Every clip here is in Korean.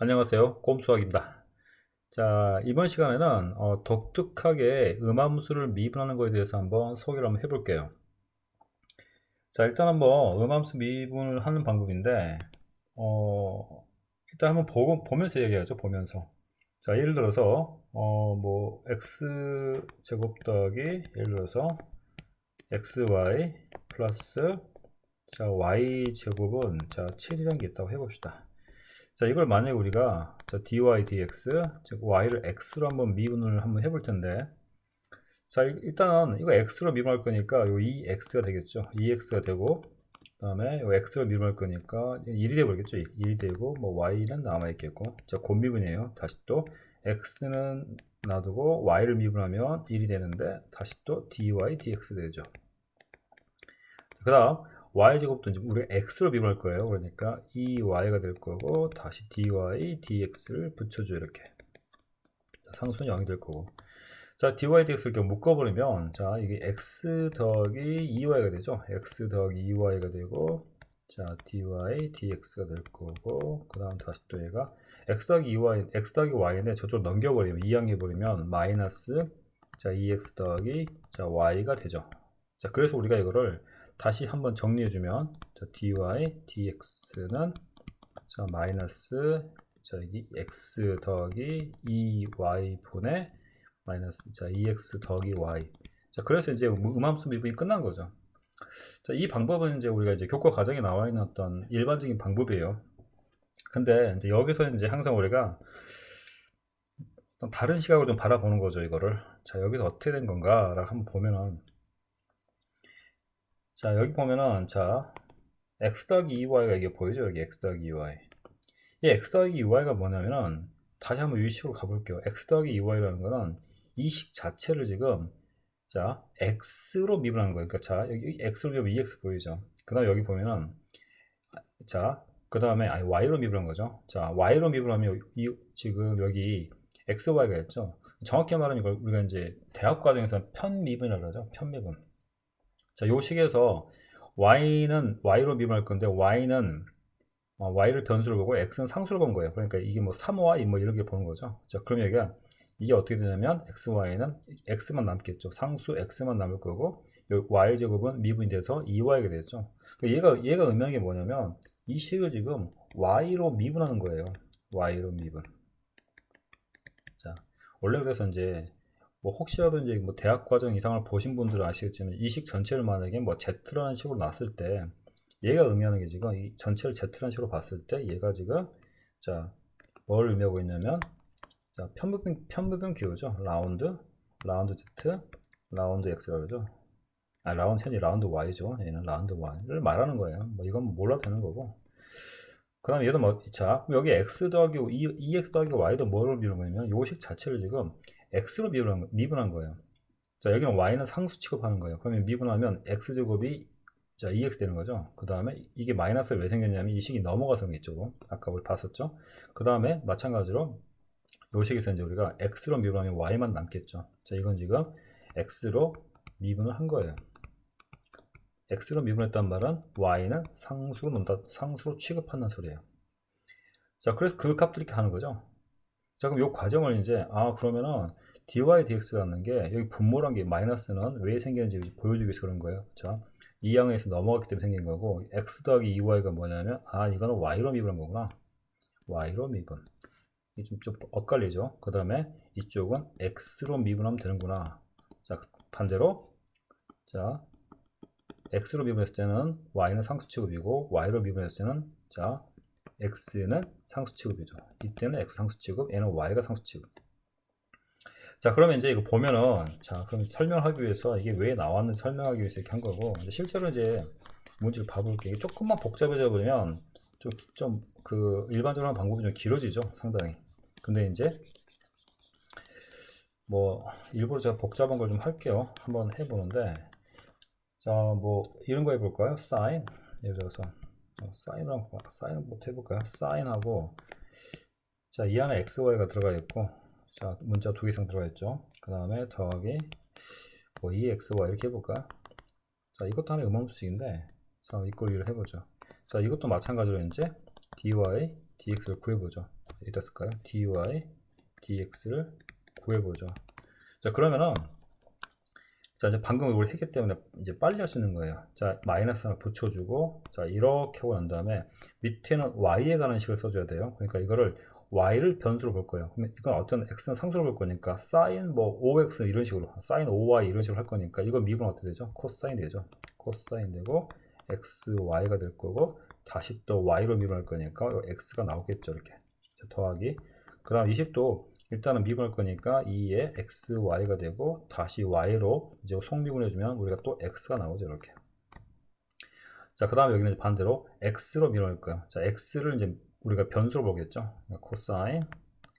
안녕하세요. 꼼수학입니다. 자 이번 시간에는 어, 독특하게 음함수를 미분하는 것에 대해서 한번 소개를 한번 해볼게요. 자 일단 한번 음함수 미분을 하는 방법인데 어, 일단 한번 보고, 보면서 얘기하죠 보면서. 자 예를 들어서 어, 뭐 x 제곱 더하기 예를 들어서 xy 플러스 자 y 제곱은 자 7이라는 게 있다고 해봅시다 자 이걸 만약에 우리가 자, dy dx 즉 y를 x로 한번 미분을 한번 해볼 텐데. 자 일단은 이거 x로 미분할 거니까 요 2x가 되겠죠. 2x가 되고 그 다음에 요 x로 미분할 거니까 1이 되버리겠죠. 1이 되고 뭐 y는 남아있겠고. 자 곱미분이에요. 다시 또 x는 놔두고 y를 미분하면 1이 되는데 다시 또 dy dx 되죠. 그 다음 y제곱도 이제 우리가 x로 미분할 거예요. 그러니까 이 y가 될 거고 다시 dy dx를 붙여줘 이렇게 자, 상수는 0이 될 거고 자 dy dx를 이렇게 묶어버리면 자 이게 x 더하기 2y가 되죠. x 더하기 2y가 되고 자 dy dx가 될 거고 그 다음 다시 또 얘가 x 더하기 2y x 더하기 y인데 저쪽 넘겨버리면 이항해버리면 마이너스 자 2x 더하기 자 y가 되죠. 자 그래서 우리가 이거를 다시 한번 정리해주면 자, dy dx는 자 마이너스 자 여기 x 더하기 2y 분의 마이너스 자 2x 더하기 y. 자 그래서 이제 음함수 미분이 끝난 거죠. 자 이 방법은 이제 우리가 이제 교과 과정에 나와 있는 어떤 일반적인 방법이에요. 근데 이제 여기서 이제 항상 우리가 다른 시각으로 좀 바라보는 거죠 이거를. 자 여기서 어떻게 된 건가 라고 한번 보면은 자 여기 보면은 자 x 더하기 2y가 이게 보이죠? 여기 x 더하기 2y 이. x 더하기 2y가 뭐냐면은 다시 한번 유식으로 가볼게요. x 더하기 2y라는 거는 이 식 자체를 지금 자 x로 미분하는 거예요. 그러니까 자 여기 x로 미분하면 2x 보이죠? 그 다음 여기 보면은 자그 다음에 아니 y로 미분한 거죠? 자 y로 미분하면 이, 지금 여기 xy가 있죠? 정확히 말하면 이걸 우리가 이제 대학 과정에서 편미분이라고 하죠? 편미분 자, 요 식에서 y는 y로 미분할 건데 y는 어, y를 변수로 보고 x는 상수로 본 거예요. 그러니까 이게 뭐 3y 뭐 이렇게 보는 거죠. 자, 그럼 여기가 이게 어떻게 되냐면 xy는 x만 남겠죠. 상수 x만 남을 거고 y 제곱은 미분이 돼서 2y가 되죠. 그러니까 얘가 얘가 의미하는 게 뭐냐면 이 식을 지금 y로 미분하는 거예요. y로 미분. 자, 원래 그래서 이제 뭐 혹시라도 이제 뭐 대학 과정 이상을 보신 분들은 아시겠지만 이식 전체를 만약에 뭐 Z라는 식으로 놨을 때 얘가 의미하는 게 지금 이 전체를 Z라는 식으로 봤을 때 얘가 지금 자 뭘 의미하고 있냐면 자 편부분 편부분 기호죠. 라운드 라운드 Z 라운드 X라고 그러죠. 아 라운드 현이 라운드 Y죠. 얘는 라운드 Y를 말하는 거예요. 뭐 이건 몰라도 되는 거고. 그 다음에 얘도 뭐, 자, 여기 x 더하기 2, x 더하기 y도 뭐를 비우는 거냐면 요식 자체를 지금 x로 미분한, 미분한 거예요. 자, 여기는 y는 상수 취급하는 거예요. 그러면 미분하면 x제곱이 자, 2x 되는 거죠. 그 다음에 이게 마이너스가 왜 생겼냐면 이 식이 넘어가서 생겼죠. 아까 우리 봤었죠. 그 다음에 마찬가지로 요 식에서 이제 우리가 x로 미분하면 y만 남겠죠. 자, 이건 지금 x로 미분을 한 거예요. x로 미분했단 말은 y는 상수로 논다, 상수로 취급한다는 소리예요. 자, 그래서 그 값들 이렇게 하는 거죠. 자 그럼 이 과정을 이제 아 그러면은 dy dx라는 게 여기 분모란 게 마이너스는 왜 생기는지 보여주기 위해서 그런 거예요. 자이 양에서 넘어갔기 때문에 생긴 거고 x 더하기 2y가 뭐냐면 아 이거는 y로 미분한 거구나. y로 미분. 이 좀, 좀 엇갈리죠? 그 다음에 이쪽은 x로 미분하면 되는구나. 자 반대로. 자 x로 미분했을 때는 y는 상수 취급이고 y로 미분했을 때는 자 x는 상수 취급이죠. 이때는 x 상수 취급, 얘는 y가 상수 취급. 자, 그러면 이제 이거 보면은, 자, 그럼 설명하기 위해서 이게 왜 나왔는지 설명하기 위해서 이렇게 한 거고, 실제로 이제 문제를 봐볼게요. 조금만 복잡해져 버리면 좀, 좀, 그, 일반적으로 하는 방법이 좀 길어지죠, 상당히. 근데 이제, 뭐, 일부러 제가 복잡한 걸 좀 할게요. 한번 해보는데, 자, 뭐, 이런 거 해볼까요? 사인. 예를 들어서, 어, 사인하고 사인부터 해볼까요? 사인하고 자 이 안에 xy가 들어가 있고 자 문자 두 개 이상 들어가 있죠. 그 다음에 더하기 뭐 2xy 이렇게 해볼까요? 자 이것도 하나의 음함수식인데 자 위로 해보죠. 자 이것도 마찬가지로 이제 dy dx를 구해보죠. 어디다 쓸까요? dy dx를 구해보죠. 자 그러면은 자 이제 방금 이걸 했기 때문에 이제 빨리 있는 거예요. 자 마이너스 하나 붙여주고 자 이렇게 하고 난 다음에 밑에는 y에 관한 식을 써줘야 돼요. 그러니까 이거를 y를 변수로 볼 거예요. 그러면 이건 어떤 x는 상수로 볼 거니까 sin 뭐 5x 이런 식으로 sin 5y 이런 식으로 할 거니까 이건 미분은 어떻게 되죠? 코사인 되죠. 코사인 되고 x, y가 될 거고 다시 또 y로 미분할 거니까 x가 나오겠죠. 이렇게 자, 더하기 그 다음 20도 일단은 미분할 거니까 2에 x, y가 되고 다시 y로 이제 속미분 해주면 우리가 또 x가 나오죠. 이렇게 자, 그 다음에 여기는 반대로 x로 미분할 거예요. 자, x를 이제 우리가 변수로 보겠죠. 그러니까 코사인,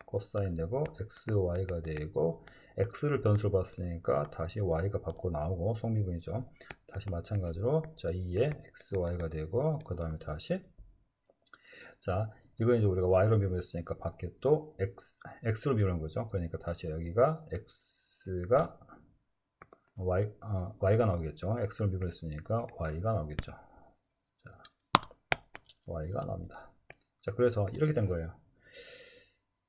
코사인 되고 x, y가 되고 x를 변수로 봤으니까 다시 y가 밖으로 나오고 속미분이죠. 다시 마찬가지로 자 2에 x, y가 되고 그 다음에 다시 자 이거 이제 우리가 y로 미분했으니까 밖에 또 x, x로 미분한 거죠. 그러니까 다시 여기가 x가 y, 어, y가 나오겠죠. x로 미분했으니까 y가 나오겠죠. 자, y가 나옵니다. 자, 그래서 이렇게 된 거예요.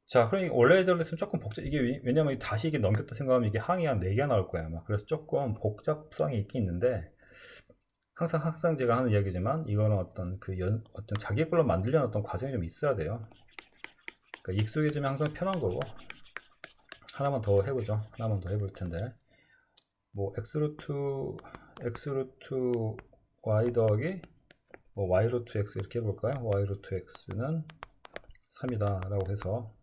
자, 그러니 원래대로 했으면 조금 복잡, 이게 왜- 왜냐면 다시 이게 넘겼다 생각하면 이게 항이 한 4개가 나올 거야. 아마. 그래서 조금 복잡성이 있긴 있는데, 항상, 항상 제가 하는 이야기지만, 이거는 어떤 그 연, 어떤 자기 걸로 만들려는 어떤 과정이 좀 있어야 돼요. 그러니까 익숙해지면 항상 편한 거고, 하나만 더 해보죠. 하나만 더 해볼 텐데, 뭐, x루트, x루트 y 더하기, 뭐, y루트 x 이렇게 해볼까요? y루트 x는 3이다 라고 해서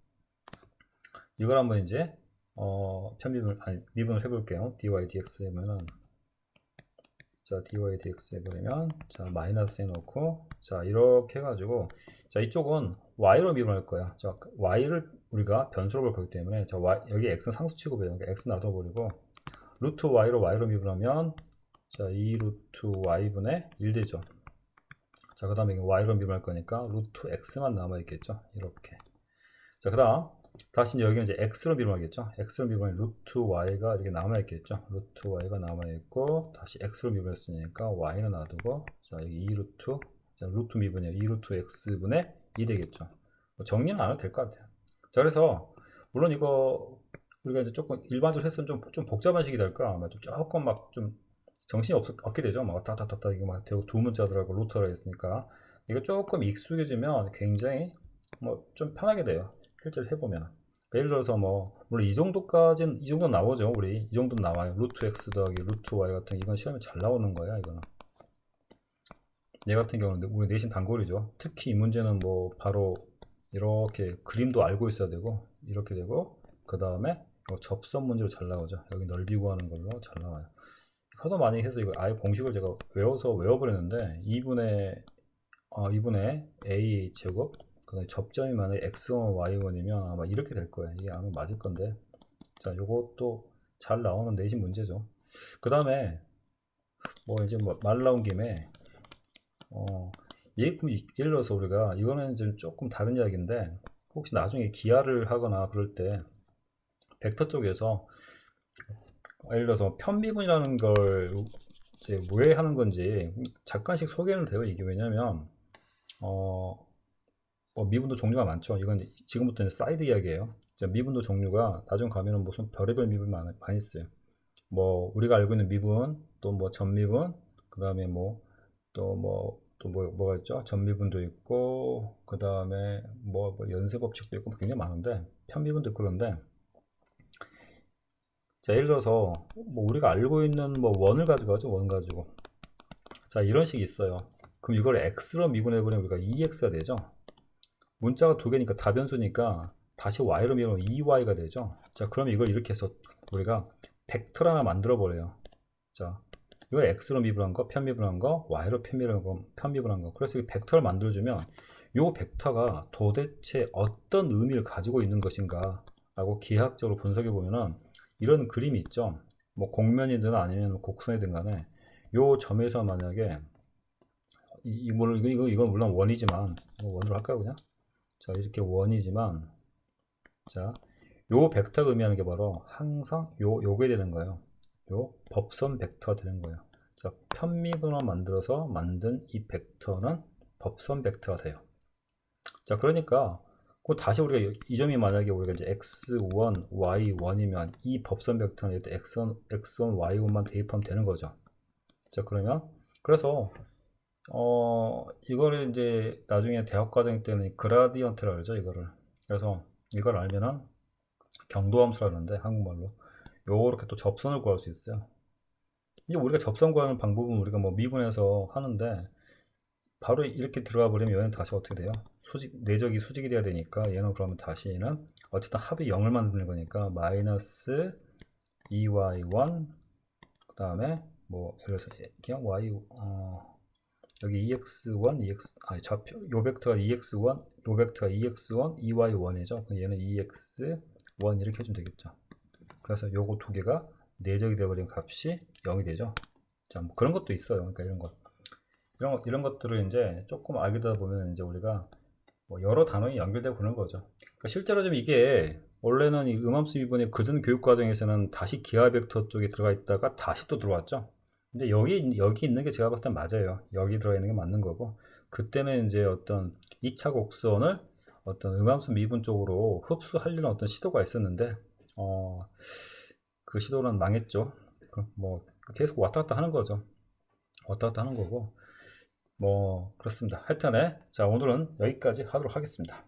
이걸 한번 이제 어, 편미분 아니 미분을 해볼게요. dy dx 하면은 자 dy dx 해버리면 자 마이너스 해놓고 자 이렇게 해가지고 자 이쪽은 y로 미분할 거야. 자 y를 우리가 변수로 볼 거기 때문에 자 y 여기 x는 상수 취급이에요. 그러니까 x 놔둬버리고 루트 y로 y로 미분하면 자 2 루트 y분의 1 되죠. 자, 그 다음에 y로 미분할 거니까 루트 x만 남아 있겠죠. 이렇게. 자, 그 다음, 다시 여기는 이제 x로 미분하겠죠. x로 미분하면 루트 y가 이렇게 남아 있겠죠. 루트 y가 남아 있고, 다시 x로 미분했으니까 y는 놔두고, 자, 여기 2 루트, 자, 루트 미분이에요. 2 루트 x분의 2 되겠죠. 뭐 정리는 안 해도 될 것 같아요. 자, 그래서, 물론 이거, 우리가 이제 조금 일반적으로 했으면 좀, 좀 복잡한 식이 될까? 아마 좀 조금 막 좀 정신이 없, 없게 되죠. 막 왔다 갔다 갔다 이게 막 되고 두 문자들하고 루터가 있으니까 이거 조금 익숙해지면 굉장히 뭐 좀 편하게 돼요. 실제로 해보면. 예를 들어서 뭐 물론 이 정도까지는 이 정도 나오죠. 우리 이 정도 나와요. 루트 x 더하기 루트 y 같은 이건 시험에 잘 나오는 거야. 이거는. 얘 같은 경우는 우리 내신 단골이죠. 특히 이 문제는 뭐 바로 이렇게 그림도 알고 있어야 되고 이렇게 되고 그 다음에 접선 문제로 잘 나오죠. 여기 넓이 구하는 걸로 잘 나와요. 하도 많이 해서 이거 아예 공식을 제가 외워서 외워버렸는데 2분의 어, 2분의 a 제곱 그다음에 접점이 만약에 x1 y1이면 아마 이렇게 될 거예요. 이게 아마 맞을 건데. 자 요것도 잘 나오는 내신 문제죠. 그 다음에 뭐 이제 뭐 말 나온 김에 어 예를 들어서 우리가 이거는 좀 조금 다른 이야기인데 혹시 나중에 기하를 하거나 그럴 때 벡터 쪽에서 예를 들어서 편미분이라는 걸 이제 왜 하는 건지 잠깐씩 소개는 돼요. 이게. 왜냐면 어, 뭐 미분도 종류가 많죠. 이건 지금부터는 사이드 이야기예요. 미분도 종류가 나중 가면은 무슨 별의별 미분 많이, 많이 있어요. 뭐 우리가 알고 있는 미분, 또 뭐 전미분, 그 다음에 뭐 또 뭐 또 뭐, 뭐가 있죠? 전미분도 있고 그 다음에 뭐, 뭐 연쇄 법칙도 있고 굉장히 많은데 편미분도 그런데 자, 예를 들어서 뭐 우리가 알고 있는 뭐 원을 가지고 하죠. 원 가지고. 자, 이런 식이 있어요. 그럼 이걸 x로 미분해 버리면 우리가 2x가 되죠. 문자가 두 개니까 다변수니까 다시 y로 미분하면 2y가 되죠. 자, 그럼 이걸 이렇게 해서 우리가 벡터 하나 만들어 버려요. 자, 이걸 x로 미분한 거, 편미분한 거, y로 편미분한 거, 편미분한 거. 그래서 이 벡터를 만들어 주면 이 벡터가 도대체 어떤 의미를 가지고 있는 것인가 라고 기하학적으로 분석해 보면은 이런 그림이 있죠. 뭐 곡면이든 아니면 곡선이든 간에 요 점에서 만약에 이, 물 이거, 이거, 이건 물론 원이지만 뭐 원으로 할까요 그냥? 자 이렇게 원이지만 자요 벡터가 의미하는 게 바로 항상 요 요게 되는 거예요. 요 법선 벡터가 되는 거예요. 자 편미분을 만들어서 만든 이 벡터는 법선 벡터가 돼요. 자 그러니까 그 다시 우리가 이- 이 점이 만약에 우리가 이제 x1, y1이면 이 법선 벡터는 일단 x1, x1, y1만 대입하면 되는 거죠. 자 그러면 그래서 어 이거를 이제 나중에 대학 과정 때는 그라디언트라 그러죠 이거를. 그래서 이걸 알면은 경도함수라는데 한국말로 요렇게 또 접선을 구할 수 있어요. 이제 우리가 접선 구하는 방법은 우리가 뭐 미분해서 하는데 바로 이렇게 들어가 버리면 얘는 다시 어떻게 돼요? 수직 내적이 수직이 돼야 되니까 얘는 그러면 다시 얘는 어쨌든 합이 0을 만드는 거니까 마이너스 2y1 그 다음에 뭐 예를 들어서 그냥 y 어 여기 EX1, EX, 아니, 좌표, 요 벡터가 EX1, 요 벡터가 EX1, EY1이죠. 그럼 얘는 EX1 이렇게 해주면 되겠죠. 그래서 요거 두 개가 내적이 되어버린 값이 0이 되죠. 자, 뭐 그런 것도 있어요. 그러니까 이런 것. 이런, 것- 이런 것들을 이제 조금 알게 되다 보면 이제 우리가 뭐 여러 단원이 연결되고 그런 거죠. 그러니까 실제로 좀 이게 원래는 이 음함수 미분이 그전 교육 과정에서는 다시 기하 벡터 쪽에 들어가 있다가 다시 또 들어왔죠. 근데 여기 여기 있는 게 제가 봤을 때 맞아요. 여기 들어 있는 게 맞는 거고 그때는 이제 어떤 2차 곡선을 어떤 음함수 미분 쪽으로 흡수하려는 어떤 시도가 있었는데 어, 그 시도는 망했죠. 그뭐 계속 왔다 갔다 하는 거죠. 왔다 갔다 하는 거고 뭐 그렇습니다. 하여튼에 자 오늘은 여기까지 하도록 하겠습니다.